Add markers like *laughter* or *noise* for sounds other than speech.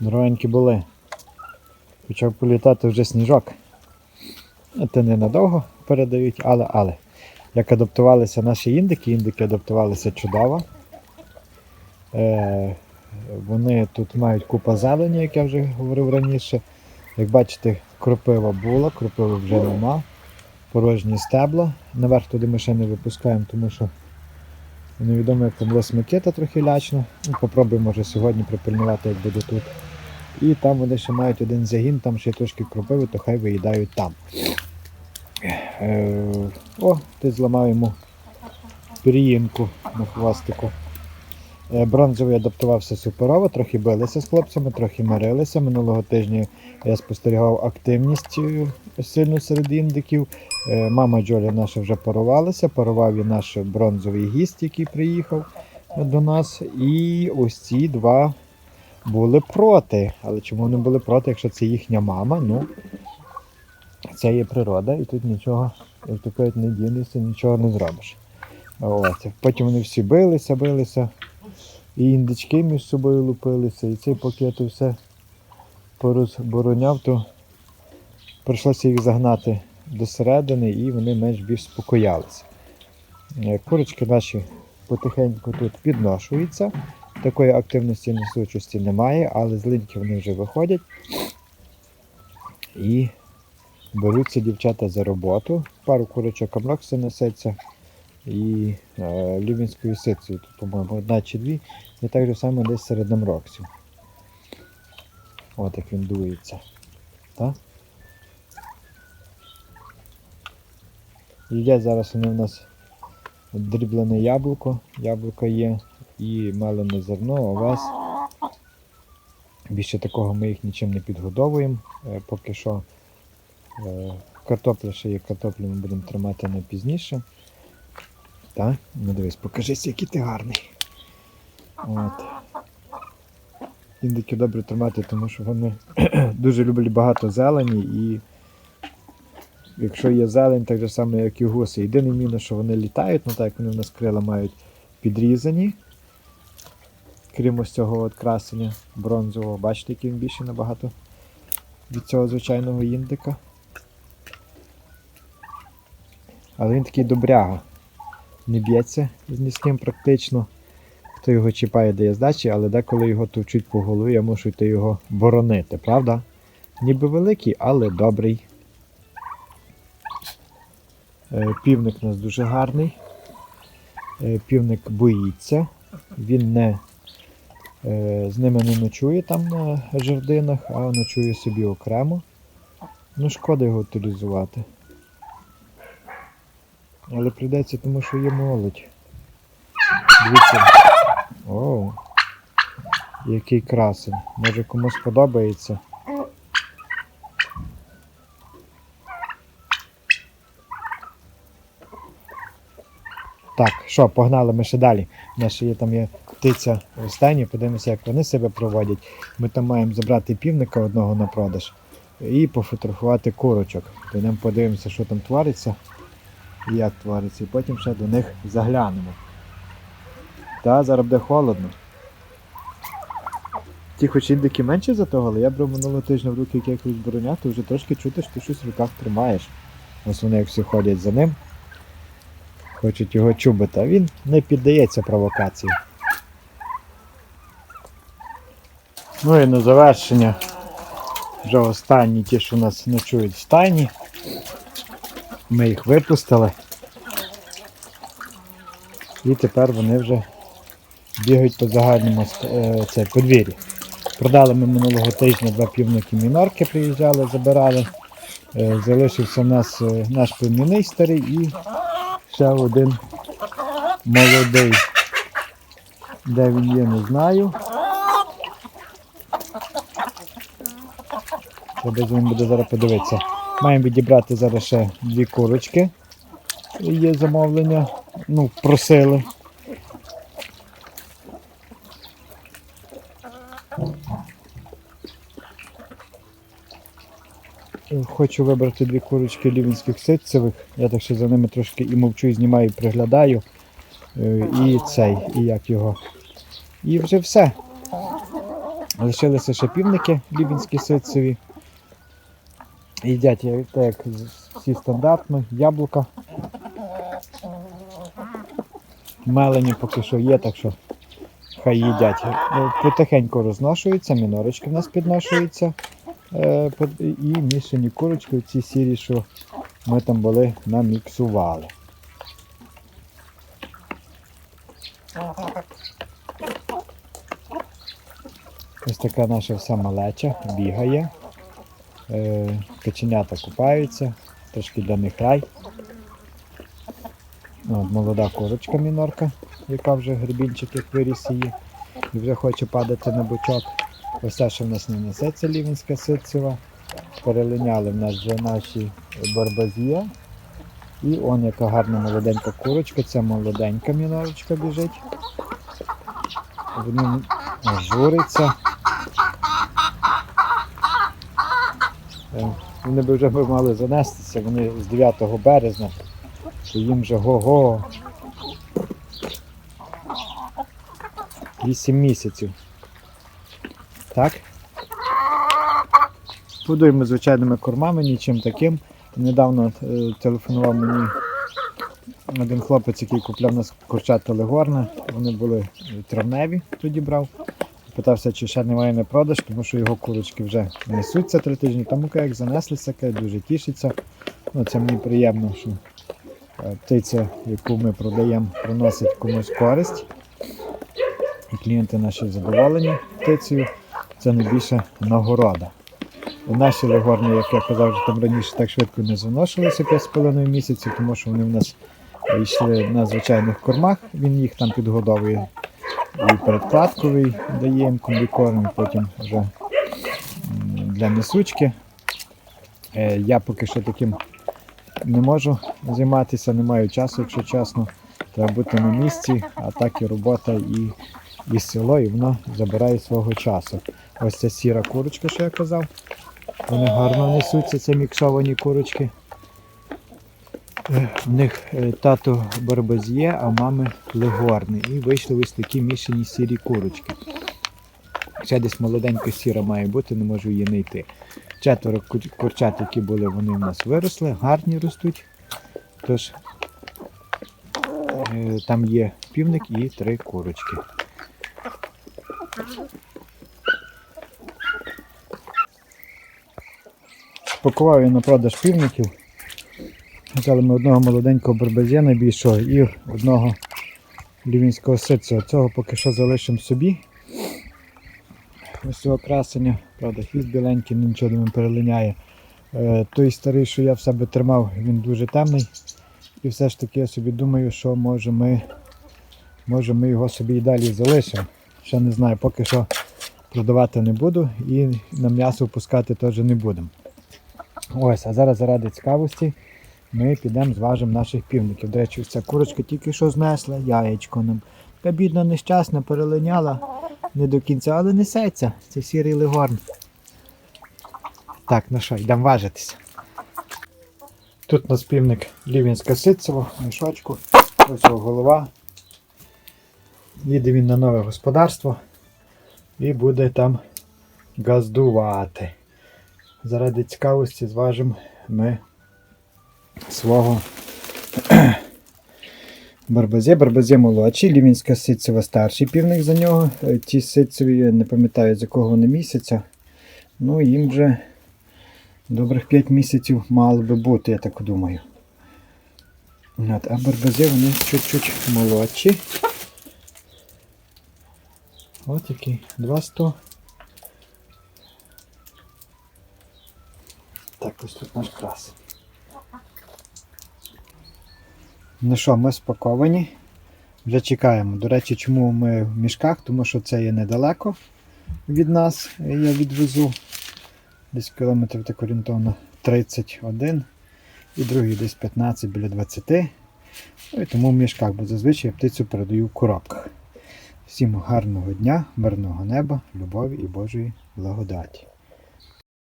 Здоровенькі були. Почав політати вже сніжок. Це ненадовго передають, але але. Як адаптувалися наші індики, індики адаптувалися чудово. Е, вони тут мають купа зелені, як я вже говорив раніше. Як бачите, кропива була, кропиви вже нема. Порожні стебла. Наверх туди ми ще не випускаємо, тому що невідомо, як там лес Микита трохи лячно. Ну, попробуємо може сьогодні припильнувати, як буде тут. І там вони ще мають один загін, там ще трошки кропиви, то хай виїдають там. Е, о, ти зламав йому пір'їнку на хвостику. Е, Бронзовий адаптувався суперово, трохи билися з хлопцями, трохи мирилися. Минулого тижня я спостерігав активність е, сильну серед індиків. Е, Мама Джоля наша вже парувалася, парував і наш бронзовий гість, який приїхав до нас. І ось ці два були проти. Але чому вони були проти, якщо це їхня мама? Ну, це є природа, і тут нічого, як то кажуть, не дінешся, нічого не зробиш. От. Потім вони всі билися, билися. І індички між собою лупилися. І цей поки я то все порозбороняв, то прийшлося їх загнати до середини і вони менш-більш спокоялися. Е, Курочки наші потихеньку тут підношуються. Такої активності несучості немає, але з вони вже виходять. І беруться дівчата за роботу. Пару курочок амрокси несеться і е, лівінською ситцею, тут, по-моєму, одна чи дві, і так же само десь серед амроксів. От як він дується. Так? Їдять зараз вони в нас дріблене яблуко, яблуко є, і мелене зерно, овес. Більше такого ми їх нічим не підгодовуємо. Е, Поки що е, картопля ще є, картоплю ми будемо тримати на пізніше. Так, ну дивись, покажись, який ти гарний. От. Індики добре тримати, тому що вони *clears throat* дуже люблять багато зелені і якщо є зелень, так само, як і гуси. Єдине мінус, що вони літають, ну так як вони в нас крила мають підрізані. Крім ось цього от красення бронзового. Бачите, який він більше набагато від цього звичайного індика. Але він такий добряга. Не б'ється з ні з ким практично. Хто його чіпає, дає здачі, але деколи його товчуть по голові, я мушу йти його боронити, правда? Ніби великий, але добрий. Е, Півник у нас дуже гарний. Е, Півник боїться. Він не з ними не ночує там на жердинах, а ночує собі окремо. Ну, шкода його утилізувати. Але прийдеться, тому що є молодь. Дивіться. О, який красень. Може комусь подобається. Так, що, погнали ми ще далі. У нас ще є там є птиця в подивимося, як вони себе проводять. Ми там маємо забрати півника одного на продаж і пофотографувати курочок. Підемо подивимося, що там твориться як твориться, і потім ще до них заглянемо. Та, зараз буде холодно. Ті хоч індики менше за того, але я брав минулого тижня в руки як якось то вже трошки чути, що ти щось в руках тримаєш. Ось вони як всі ходять за ним. Хочуть його чубити, а він не піддається провокації. Ну і на завершення вже останні ті, що нас ночують в стайні. Ми їх випустили. І тепер вони вже бігають по загальному е, це, подвір'ї. Продали ми минулого тижня два півники мінорки, приїжджали, забирали. Е, Залишився в нас е, наш племінний старий і ще один молодий. Де він є, не знаю. Ним буде зараз подивитися. Маємо відібрати зараз ще дві курочки. Є замовлення. Ну, просили. Хочу вибрати дві курочки лівінських ситцевих. Я так ще за ними трошки і мовчу, і знімаю, і приглядаю. Е, І цей, і як його. І вже все. Лишилися ще півники лівінські ситцеві. Їдять як- так, як всі стандартно, яблука. Мелені поки що є, так що хай їдять. Е, Потихеньку розношуються, мінорочки в нас підношуються. Е, І мішані курочки, ці сірі, що ми там були, наміксували. Ось така наша вся малеча бігає. Е, Каченята купаються, трошки для них рай. От, молода курочка мінорка, яка вже грибінчик як виріс її, і вже хоче падати на бочок. Ось те, що в нас не несеться лівінська ситцева. Перелиняли в нас вже наші барбазія. І он яка гарна молоденька курочка, це молоденька мінорочка біжить. Вони журиться. Вони б вже мали занестися, вони з 9 березня, то їм вже го-го. 8 місяців. Так? Будуємо звичайними кормами, нічим таким. Недавно е, телефонував мені один хлопець, який купляв нас курчата легорна. Вони були е, травневі, тоді брав. Питався, чи ще немає на продаж, тому що його курочки вже несуться три тижні. Тому як занеслися, каже, дуже тішиться. Ну, це мені приємно, що е, птиця, яку ми продаємо, приносить комусь користь. І клієнти наші задоволені птицею. Це найбільша нагорода. Наші легорни, як я казав, там раніше так швидко не заношувалися 5,5 місяців, тому що вони в нас йшли на звичайних кормах, він їх там підгодовує і передкладковий дає їм комбікорм, потім вже для несучки. Е, Я поки що таким не можу займатися, не маю часу, якщо чесно. Треба бути на місці, а так і робота і, і село, і воно забирає свого часу. Ось ця сіра курочка, що я казав. Вони гарно несуться, це міксовані курочки. В них е, тато барбазє, а мами легорни. І вийшли ось такі мішані сірі курочки. Ще десь молоденька сіра має бути, не можу її знайти. Четверо курчат, які були, вони в нас виросли, гарні ростуть. Тож е, там є півник і три курочки. Спакував я на продаж півників. Взяли ми одного молоденького барбазя найбільшого і одного лівінського ситця. Цього поки що залишимо собі. Ось цього красення, правда, хвіст біленький, нічого не перелиняє. Е, той старий, що я в себе тримав, він дуже темний. І все ж таки я собі думаю, що може ми, може ми його собі і далі залишимо. Ще не знаю, поки що продавати не буду і на м'ясо впускати теж не будемо. Ось, а зараз заради цікавості ми підемо зважимо наших півників. До речі, ця курочка тільки що знесла яєчко нам. Така бідна нещасна, перелиняла не до кінця, але несеться. Це сірий легорн. Так, ну що, йдемо важитися. Тут у нас півник Лівінська ситцево, мішочку. Ось його голова. Їде він на нове господарство і буде там газдувати. Заради цікавості зважимо ми свого *clears throat* Барбазе. Барбазе молодший, Лівінська ситцева старший півник за нього. Е, Ті я не пам'ятаю з якого вони місяця. Ну, їм вже добрих 5 місяців мало би бути, я так думаю. От, а барбази вони чуть-чуть молодші. От який. 200. Так, ось тут наш крас. Ну що, ми спаковані. Вже чекаємо. До речі, чому ми в мішках? Тому що це є недалеко від нас. Я відвезу десь кілометрів так орієнтовно 31 і другий десь 15 біля 20. Ну і тому в мішках, бо зазвичай я птицю передаю в коробках. Всім гарного дня, мирного неба, любові і Божої благодаті.